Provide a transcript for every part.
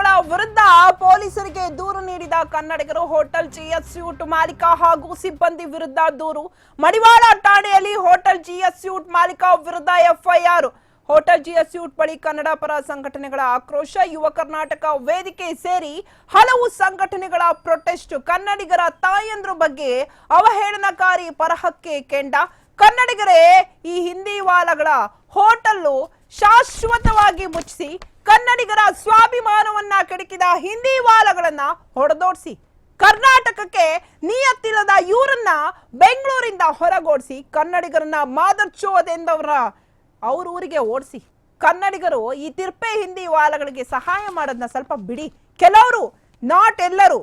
ಸಂಘಟನೆಗಳ ವಿರುದ್ಧ ಪೊಲೀಸರಿಗೆ ದೂರು ನೀಡಿದ ಕನ್ನಡಿಗರು ಹೋಟೆಲ್ ಜಿಎಸ್ ಯೂಟ್ ಮಾಲೀಕ ಹಾಗೂ ಸಿಬ್ಬಂದಿ ವಿರುದ್ಧ ದೂರು. ಮಡಿವಾಳ ಠಾಣೆಯಲ್ಲಿ ಹೋಟೆಲ್ ಜಿಎಸ್ ಯೂಟ್ ಮಾಲೀಕ ವಿರುದ್ಧ ಎಫ್ಐಆರ್. ಹೋಟೆಲ್ ಜಿಎಸ್ ಯೂಟ್ ಬಳಿ ಕನ್ನಡ ಪರ ಸಂಘಟನೆಗಳ ಆಕ್ರೋಶ, ಯುವ ಕರ್ನಾಟಕ ವೇದಿಕೆ ಸೇರಿ ಹಲವು ಸಂಘಟನೆಗಳ ಪ್ರೊಟೆಸ್ಟ್. ಕನ್ನಡಿಗರ ತಾಯಂದ್ರ ಬಗ್ಗೆ ಅವಹೇಳನಕಾರಿ ಪರಹಕ್ಕೆ ಕೆಂಡ. ಕನ್ನಡಿಗರೇ, ಈ ಹಿಂದಿ ವಾಲಗಳ ಹೋಟೆಲ್ಲು ಶಾಶ್ವತವಾಗಿ ಮುಚ್ಚಿಸಿ ಕನ್ನಡಿಗರ ಸ್ವಾಭಿಮಾನವನ್ನ ಕೆಡಕಿದ ಹಿಂದಿ ವಾಲಗಳನ್ನ ಹೊಡೆದೋಡಿಸಿ. ಕರ್ನಾಟಕಕ್ಕೆ ನಿಯತ್ತಿಲ್ಲದ ಇವರನ್ನ ಬೆಂಗಳೂರಿಂದ ಹೊರಗೋಡಿಸಿ ಕನ್ನಡಿಗರನ್ನ ಮಾದರ್ಚೋದೆಂದವರ ಅವ್ರ ಊರಿಗೆ ಓಡಿಸಿ. ಕನ್ನಡಿಗರು ಈ ತಿರ್ಪೆ ಹಿಂದಿ ವಾಲಗಳಿಗೆ ಸಹಾಯ ಮಾಡೋದನ್ನ ಸ್ವಲ್ಪ ಬಿಡಿ. ಕೆಲವರು ನಾಟ್ ಎಲ್ಲರೂ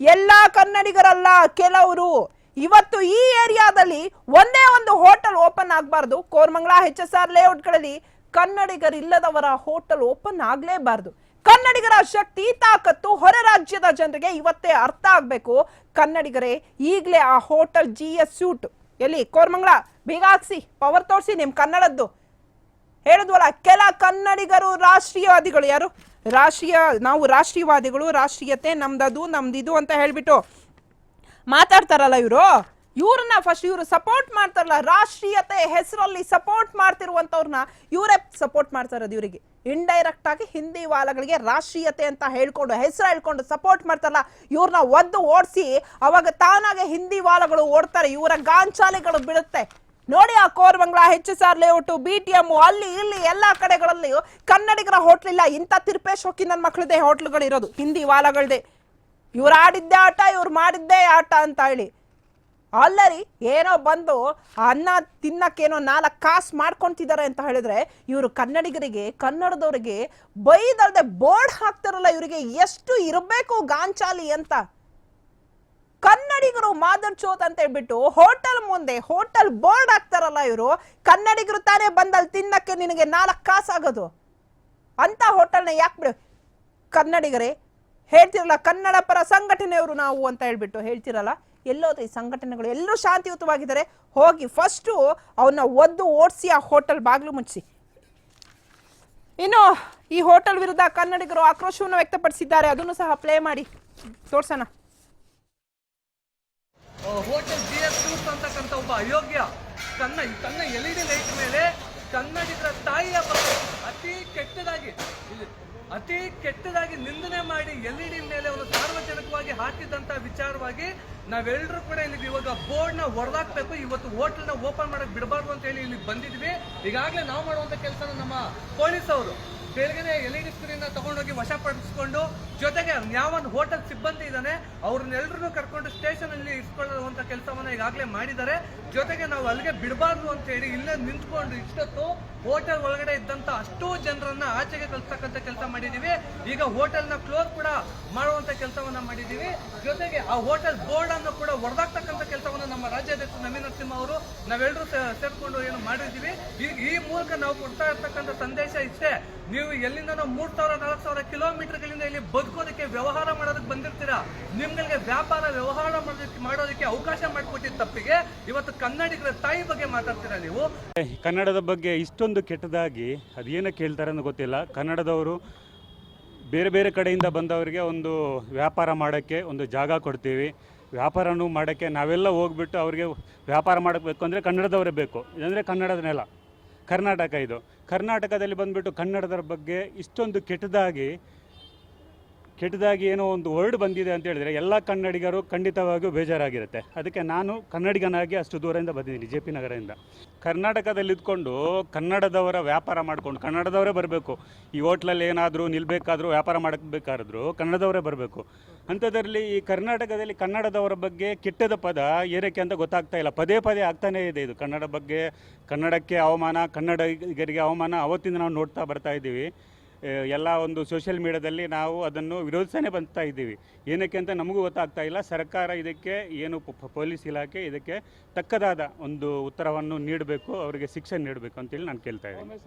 ಎಲ್ಲ ಕನ್ನಡಿಗರಲ್ಲ, ಕೆಲವರು. ಇವತ್ತು ಈ ಏರಿಯಾದಲ್ಲಿ ಒಂದೇ ಒಂದು ಹೋಟೆಲ್ ಓಪನ್ ಆಗಬಾರ್ದು. ಕೋರ್ಮಂಗ್ಲ ಎಚ್ ಎಸ್ ಆರ್ ಲೇಔಟ್ಗಳಲ್ಲಿ ಕನ್ನಡಿಗರಿಲ್ಲದವರ ಹೋಟೆಲ್ ಓಪನ್ ಆಗ್ಲೇಬಾರ್ದು. ಕನ್ನಡಿಗರ ಶಕ್ತಿ, ತಾಕತ್ತು ಹೊರ ರಾಜ್ಯದ ಜನರಿಗೆ ಇವತ್ತೇ ಅರ್ಥ ಆಗ್ಬೇಕು. ಕನ್ನಡಿಗರೇ, ಈಗಲೇ ಆ ಹೋಟೆಲ್ ಜಿ ಎಸ್ ಸೂಟ್. ಎಲ್ಲಿ? ಕೋರ್ಮಂಗ್ಳ ಬೀಗ ಹಾಕ್ಸಿ ಪವರ್ ತೋರಿಸಿ ನಿಮ್ ಕನ್ನಡದ್ದು. ಹೇಳಿದ್ವಲ್ಲ, ಕೆಲ ಕನ್ನಡಿಗರು ರಾಷ್ಟ್ರೀಯವಾದಿಗಳು ಯಾರು? ರಾಷ್ಟ್ರೀಯ, ನಾವು ರಾಷ್ಟ್ರೀಯವಾದಿಗಳು, ರಾಷ್ಟ್ರೀಯತೆ ನಮ್ದದು, ನಮ್ದಿದು ಅಂತ ಹೇಳ್ಬಿಟ್ಟು ಮಾತಾಡ್ತಾರಲ್ಲ ಇವರು? ಇವ್ರನ್ನ ಫಸ್ಟ್ ಇವರು ಸಪೋರ್ಟ್ ಮಾಡ್ತಾರಲ್ಲ, ರಾಷ್ಟ್ರೀಯತೆ ಹೆಸರಲ್ಲಿ ಸಪೋರ್ಟ್ ಮಾಡ್ತಿರುವಂತವ್ರನ್ನ ಇವರೇ ಸಪೋರ್ಟ್ ಮಾಡ್ತಾ ಇರೋದು ಇವರಿಗೆ. ಇಂಡೈರೆಕ್ಟ್ ಆಗಿ ಹಿಂದಿ ವಾಲಗಳಿಗೆ ರಾಷ್ಟ್ರೀಯತೆ ಅಂತ ಹೇಳ್ಕೊಂಡು, ಹೆಸರು ಹೇಳ್ಕೊಂಡು ಸಪೋರ್ಟ್ ಮಾಡ್ತಾರಲ್ಲ, ಇವ್ರನ್ನ ಒದ್ದು ಓಡಿಸಿ ಅವಾಗ ತಾನಾಗೆ ಹಿಂದಿ ವಾಲಗಳು ಓಡ್ತಾರೆ, ಇವರ ಗಾಂಚಾಲೆಗಳು ಬಿಡುತ್ತೆ ನೋಡಿ ಆ Koramangala H S R layout B T M ಅಲ್ಲಿ ಇಲ್ಲಿ ಎಲ್ಲಾ ಕಡೆಗಳಲ್ಲಿ ಕನ್ನಡಿಗರ ಹೋಟ್ಲ್ ಇಲ್ಲ, ಇಂಥ ತಿರುಪೇಶ್ ಹೋಗಿ ನನ್ನ ಮಕ್ಕಳದೇ ಹೋಟ್ಲ್ಗಳಿರೋದು ಹಿಂದಿ ವಾಲಗಳದೇ. ಇವ್ರು ಆಡಿದ್ದೇ ಆಟ, ಇವ್ರು ಮಾಡಿದ್ದೇ ಆಟ ಅಂತ ಹೇಳಿ. ಅಲ್ಲರಿ, ಏನೋ ಬಂದು ಅನ್ನ ತಿನ್ನಕ್ಕೇನೋ ನಾಲ್ಕು ಕಾಸು ಮಾಡ್ಕೊಂತಿದ್ದಾರೆ ಅಂತ ಹೇಳಿದ್ರೆ ಇವರು ಕನ್ನಡಿಗರಿಗೆ, ಕನ್ನಡದವರಿಗೆ ಬೈದಲ್ದೆ ಬೋರ್ಡ್ ಹಾಕ್ತಾರಲ್ಲ ಇವರಿಗೆ ಎಷ್ಟು ಇರಬೇಕು ಗಾಂಚಾಲಿ ಅಂತ. ಕನ್ನಡಿಗರು ಮಾದರ್ಚೋತ್ ಅಂತ ಹೇಳ್ಬಿಟ್ಟು ಹೋಟೆಲ್ ಮುಂದೆ ಹೋಟೆಲ್ ಬೋರ್ಡ್ ಹಾಕ್ತಾರಲ್ಲ ಇವರು, ಕನ್ನಡಿಗರು ತಾನೇ ಬಂದಲ್ಲಿ ತಿನ್ನಕ್ಕೆ ನಿನಗೆ ನಾಲ್ಕು ಕಾಸು ಆಗೋದು. ಅಂತ ಹೋಟೆಲ್ನ ಯಾಕೆ ಬಿಡು ಕನ್ನಡಿಗರೇ, ಹೇಳ್ತಿರಲ್ಲ ಕನ್ನಡ ಪರ ಸಂಘಟನೆಯವರು ನಾವು ಅಂತ ಹೇಳ್ಬಿಟ್ಟು ಹೇಳ್ತಿರಲ್ಲ ಎಲ್ಲೋದು ಈ ಸಂಘಟನೆಗಳು ಎಲ್ಲರೂ ಶಾಂತಿಯುತವಾಗಿದ್ದಾರೆ. ಹೋಗಿ ಫಸ್ಟು ಅವನ್ನ ಒದ್ದು ಓಡಿಸಿ ಆ ಹೋಟೆಲ್ ಬಾಗಿಲು ಮುಚ್ಚಿ ಇನ್ನು ಈ ಹೋಟೆಲ್ ವಿರುದ್ಧ ಕನ್ನಡಿಗರು ಆಕ್ರೋಶವನ್ನು ವ್ಯಕ್ತಪಡಿಸಿದ್ದಾರೆ. ಅದನ್ನು ಸಹ ಪ್ಲೇ ಮಾಡಿ. ತೋರ್ಸೋಣ. ಹೋಟೆಲ್ ಜಿ ಎಸ್ ಅಂತಕ್ಕಂಥ ಒಬ್ಬ ಅಯೋಗ್ಯ. ತನ್ನ ತನ್ನ ಎಲ್ ಇ ಲೈಟ್ ಮೇಲೆ ಕನ್ನಡಿಗರ ತಾಯಿಯ ಬಗ್ಗೆ ಅತಿ ಅತಿ ಕೆಟ್ಟದಾಗಿ ನಿಂದನೆ ಮಾಡಿ ಎಲ್ ಇ ಡಿ ಮೇಲೆ ಒಂದು ಸಾರ್ವಜನಿಕವಾಗಿ ಹಾಕಿದಂತ ವಿಚಾರವಾಗಿ ನಾವೆಲ್ಲರೂ ಕೂಡ ಇಲ್ಲಿ ಇವಾಗ ಬೋರ್ಡ್ನ ಹೊಡೆದಾಕ್ಬೇಕು ಇವತ್ತು ಹೋಟೆಲ್ನ ಓಪನ್ ಮಾಡಕ್ ಬಿಡಬಾರ್ದು ಅಂತ ಹೇಳಿ ಇಲ್ಲಿ ಬಂದಿದ್ವಿ ಈಗಾಗಲೇ ನಾವು ಮಾಡುವಂತ ಕೆಲಸ ನಮ್ಮ ಪೊಲೀಸ್ ಅವರು ಬೆಳಗ್ಗೆ ಎಲ್ ಇ ಡಿ ಸ್ಕ್ರೀನ್ ತಗೊಂಡೋಗಿ ವಶಪಡಿಸ್ಕೊಂಡು ಜೊತೆಗೆ ಯಾವೊಂದು ಹೋಟೆಲ್ ಸಿಬ್ಬಂದಿ ಇದ್ದಾನೆ ಅವ್ರನ್ನೆಲ್ಲರನ್ನೂ ಕರ್ಕೊಂಡು ಸ್ಟೇಷನ್ ಅಲ್ಲಿ ಇಸ್ಕೊಳ್ಳುವಂತ ಕೆಲಸವನ್ನ ಈಗಾಗಲೇ ಮಾಡಿದ್ದಾರೆ. ಜೊತೆಗೆ ನಾವು ಅಲ್ಲಿಗೆ ಬಿಡಬಾರ್ದು ಅಂತ ಹೇಳಿ ಇಲ್ಲೇ ನಿಂತ್ಕೊಂಡು ಇಷ್ಟೊತ್ತು ಹೋಟೆಲ್ ಒಳಗಡೆ ಇದ್ದಂತ ಅಷ್ಟೂ ಜನರನ್ನ ಆಚೆಗೆ ಕಲಿಸ್ತಕ್ಕಂಥ ಕೆಲಸ ಮಾಡಿದೀವಿ. ಈಗ ಹೋಟೆಲ್ನ ಕ್ಲೋಸ್ ಕೂಡ ಮಾಡುವಂತ ಕೆಲಸವನ್ನ ಮಾಡಿದೀವಿ. ಜೊತೆಗೆ ಆ ಹೋಟೆಲ್ ಬೋರ್ಡ್ ಅನ್ನು ಕೂಡ ಹೊಡೆದಾಕ್ತಕ್ಕಂತ ಕೆಲಸವನ್ನ ನಮ್ಮ ರಾಜ್ಯಾಧ್ಯಕ್ಷ ನವೀನ್ ನರಸಿಂಹ ಅವರು ನಾವೆಲ್ಲರೂ ಸೇರ್ಕೊಂಡು ಏನು ಮಾಡಿದ್ದೀವಿ. ಈ ಮೂಲಕ ನಾವು ಕೊಡ್ತಾ ಇರ್ತಕ್ಕಂಥ ಸಂದೇಶ ಇಷ್ಟೇ. ನೀವು ಎಲ್ಲಿಂದ ಮೂರ್ ಸಾವಿರ, ನಾಲ್ಕು ಸಾವಿರ ಕಿಲೋಮೀಟರ್ಗಳಿಂದ ಇಲ್ಲಿ ಬದುಕೋದಕ್ಕೆ ವ್ಯವಹಾರ ಮಾಡೋದಕ್ಕೆ ಬಂದಿರ್ತೀರಾ. ನಿಮ್ಗಳಿಗೆ ವ್ಯಾಪಾರ ವ್ಯವಹಾರ ಮಾಡೋದಕ್ಕೆ ಮಾಡೋದಕ್ಕೆ ಅವಕಾಶ ಮಾಡಿಕೊಟ್ಟಿದ್ದ ತಪ್ಪಿಗೆ ಇವತ್ತು ಕನ್ನಡಿಗರ ತಾಯಿ ಬಗ್ಗೆ ಮಾತಾಡ್ತೀರಾ ನೀವು? ಕನ್ನಡದ ಬಗ್ಗೆ ಇಷ್ಟೊಂದು ಕೆಟ್ಟದಾಗಿ ಅದೇನಕ್ಕೆ ಕೇಳ್ತಾರೆ ಅಂತ ಗೊತ್ತಿಲ್ಲ. ಕನ್ನಡದವರು ಬೇರೆ ಬೇರೆ ಕಡೆಯಿಂದ ಬಂದವರಿಗೆ ಒಂದು ವ್ಯಾಪಾರ ಮಾಡೋಕ್ಕೆ ಒಂದು ಜಾಗ ಕೊಡ್ತೀವಿ. ವ್ಯಾಪಾರನೂ ಮಾಡೋಕ್ಕೆ ನಾವೆಲ್ಲ ಹೋಗ್ಬಿಟ್ಟು ಅವರಿಗೆ ವ್ಯಾಪಾರ ಮಾಡಬೇಕು ಅಂದರೆ ಕನ್ನಡದವರೇ ಬೇಕು. ಇದಂದರೆ ಕನ್ನಡದ ನೆಲ. ಕರ್ನಾಟಕ ಇದು. ಕರ್ನಾಟಕದಲ್ಲಿ ಬಂದುಬಿಟ್ಟು ಕನ್ನಡದ ಬಗ್ಗೆ ಇಷ್ಟೊಂದು ಕೆಟ್ಟದಾಗಿ ಕೆಟ್ಟದಾಗಿ ಏನೋ ಒಂದು ವರ್ಡ್ ಬಂದಿದೆ ಅಂತ ಹೇಳಿದರೆ ಎಲ್ಲ ಕನ್ನಡಿಗರು ಖಂಡಿತವಾಗಿಯೂ ಬೇಜಾರಾಗಿರುತ್ತೆ. ಅದಕ್ಕೆ ನಾನು ಕನ್ನಡಿಗನಾಗಿ ಅಷ್ಟು ದೂರದಿಂದ ಬಂದಿದ್ದೀನಿ ಜೆ ಪಿ ನಗರದಿಂದ. ಕರ್ನಾಟಕದಲ್ಲಿ ಇದ್ಕೊಂಡು ಕನ್ನಡದವರ ವ್ಯಾಪಾರ ಮಾಡ್ಕೊಂಡು ಕನ್ನಡದವರೇ ಬರಬೇಕು. ಈ ಹೋಟ್ಲಲ್ಲಿ ಏನಾದರೂ ನಿಲ್ಲಬೇಕಾದ್ರೂ ವ್ಯಾಪಾರ ಮಾಡಬೇಕಾದ್ರೂ ಕನ್ನಡದವರೇ ಬರಬೇಕು. ಅಂಥದ್ರಲ್ಲಿ ಈ ಕರ್ನಾಟಕದಲ್ಲಿ ಕನ್ನಡದವರ ಬಗ್ಗೆ ಕೆಟ್ಟದ ಪದ ಏನಕ್ಕೆ ಅಂತ ಗೊತ್ತಾಗ್ತಾ ಇಲ್ಲ. ಪದೇ ಪದೇ ಆಗ್ತಾನೇ ಇದೆ ಇದು. ಕನ್ನಡ ಬಗ್ಗೆ ಕನ್ನಡಕ್ಕೆ ಅವಮಾನ, ಕನ್ನಡಿಗರಿಗೆ ಅವಮಾನ ಅವತ್ತಿಂದ ನಾವು ನೋಡ್ತಾ ಬರ್ತಾ ಇದ್ದೀವಿ. ಎಲ್ಲ ಒಂದು ಸೋಷಿಯಲ್ ಮೀಡಿಯಾದಲ್ಲಿ ನಾವು ಅದನ್ನು ವಿರೋಧಿಸೇ ಬಂತಾ ಇದ್ದೀವಿ. ಏನಕ್ಕೆ ಅಂತ ನಮಗೂ ಗೊತ್ತಾಗ್ತಾ ಇಲ್ಲ. ಸರ್ಕಾರ ಇದಕ್ಕೆ ಏನು ಪೊಲೀಸ್ ಇಲಾಖೆ ಇದಕ್ಕೆ ತಕ್ಕದಾದ ಒಂದು ಉತ್ತರವನ್ನು ನೀಡಬೇಕು, ಅವರಿಗೆ ಶಿಕ್ಷೆ ನೀಡಬೇಕು ಅಂತೇಳಿ ನಾನು ಕೇಳ್ತಾ ಇದ್ದೀನಿ.